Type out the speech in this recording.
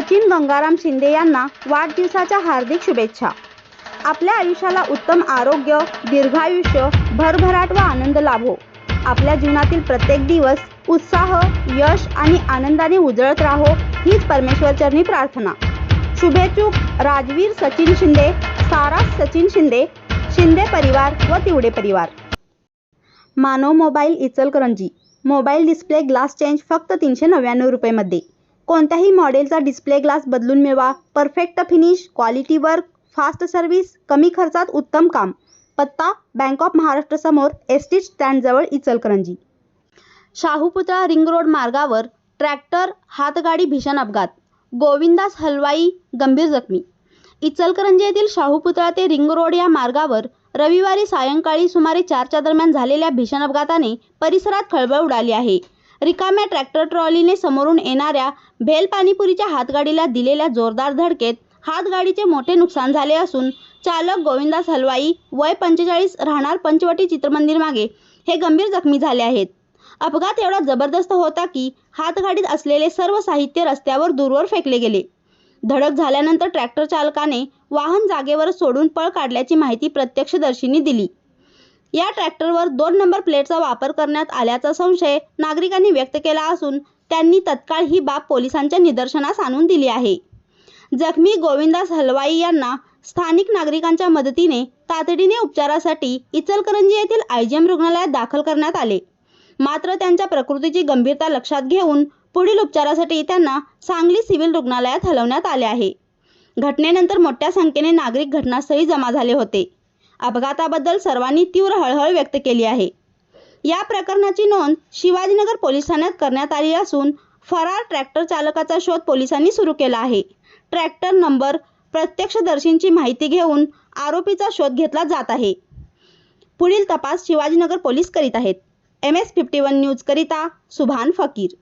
सचिन गंगाराम शिंदे यांना वाढदिवसाच्या हार्दिक शुभेच्छा. आपल्या आयुष्याला उत्तम आरोग्य दीर्घायुष्य भरभराट व आनंद लाभो. आपल्या जीवनातील प्रत्येक दिवस उत्साह यश आणि आनंदाने उजळत राहो हीच परमेश्वरचरणी प्रार्थना. शुभेच्छुक राजवीर सचिन शिंदे सारास सचिन शिंदे शिंदे परिवार व तिवडे परिवार. Manav mobile Ichalkaranji. Mobile display glass change फक्त तीनशे नव्याण्णव रुपयेमध्ये. कोणत्याही मॉडेलचा डिस्प्ले ग्लास बदलून मिळवा. Perfect finish quality work fast service कमी खर्चात उत्तम काम. पत्ता बँक ऑफ महाराष्ट्र समोर एस टी स्टँडजवळ इचलकरंजी. शाहूपुतळा रिंग रोड मार्गावर ट्रॅक्टर हातगाडी भीषण अपघात. गोविंदास हलवाई गंभीर जखमी. इचलकरंजी येथील शाहूपुतळा ते रिंग रोड या मार्गावर रविवारी सायंकाळी सुमारे चारच्या दरम्यान झालेल्या भीषण अपघाताने परिसरात खळबळ उडाली आहे. रिकाम्या ट्रॅक्टर ट्रॉलीने समोरून येणाऱ्या भेल पाणीपुरीच्या हातगाडीला दिलेल्या जोरदार धडकेत हातगाडीचे मोठे नुकसान झाले असून चालक गोविंदास हलवाई वय पंचेचाळीस राहणार पंचवटी चित्रमंदिर मागे हे गंभीर जखमी झाले आहेत. अपघात एवढा जबरदस्त होता की हातगाडीत असलेले सर्व साहित्य रस्त्यावर दूरवर फेकले गेले. धडक झाल्यानंतर ट्रॅक्टर चालकाने वाहन जागेवर सोडून पळ काढल्याची माहिती प्रत्यक्षदर्शींनी दिली. या ट्रॅक्टरवर दोन नंबर प्लेटचा वापर करण्यात आल्याचा संशय नागरिकांनी व्यक्त केला असून त्यांनी तत्काळ ही बाब पोलिसांच्या निदर्शनास आणून दिली आहे. जखमी गोविंदास हलवाई यांना स्थानिक नागरिकांच्या मदतीने तातडीने उपचारासाठी इचलकरंजी येथील आयजीएम रुग्णालयात दाखल करण्यात आले. मात्र त्यांच्या प्रकृतीची गंभीरता लक्षात घेऊन पुढील उपचारासाठी त्यांना सांगली सिव्हिल रुग्णालयात हलवण्यात आले आहे. घटनेनंतर मोठ्या संख्येने नागरिक घटनास्थळी जमा झाले होते. अपघाताबद्दल सर्वांनी तीव्र हळहळ व्यक्त केली आहे. या प्रकरणाची नोंद शिवाजीनगर पोलीस ठाण्यात करण्यात आली असून फरार ट्रॅक्टर चालकाचा शोध पोलिसांनी सुरू केला आहे. ट्रॅक्टर नंबर प्रत्यक्षदर्शींची माहिती घेऊन आरोपीचा शोध घेतला जात आहे. पुढील तपास शिवाजीनगर पोलीस करीत आहेत. एम एस फिफ्टी वन न्यूजकरिता सुभान फकीर.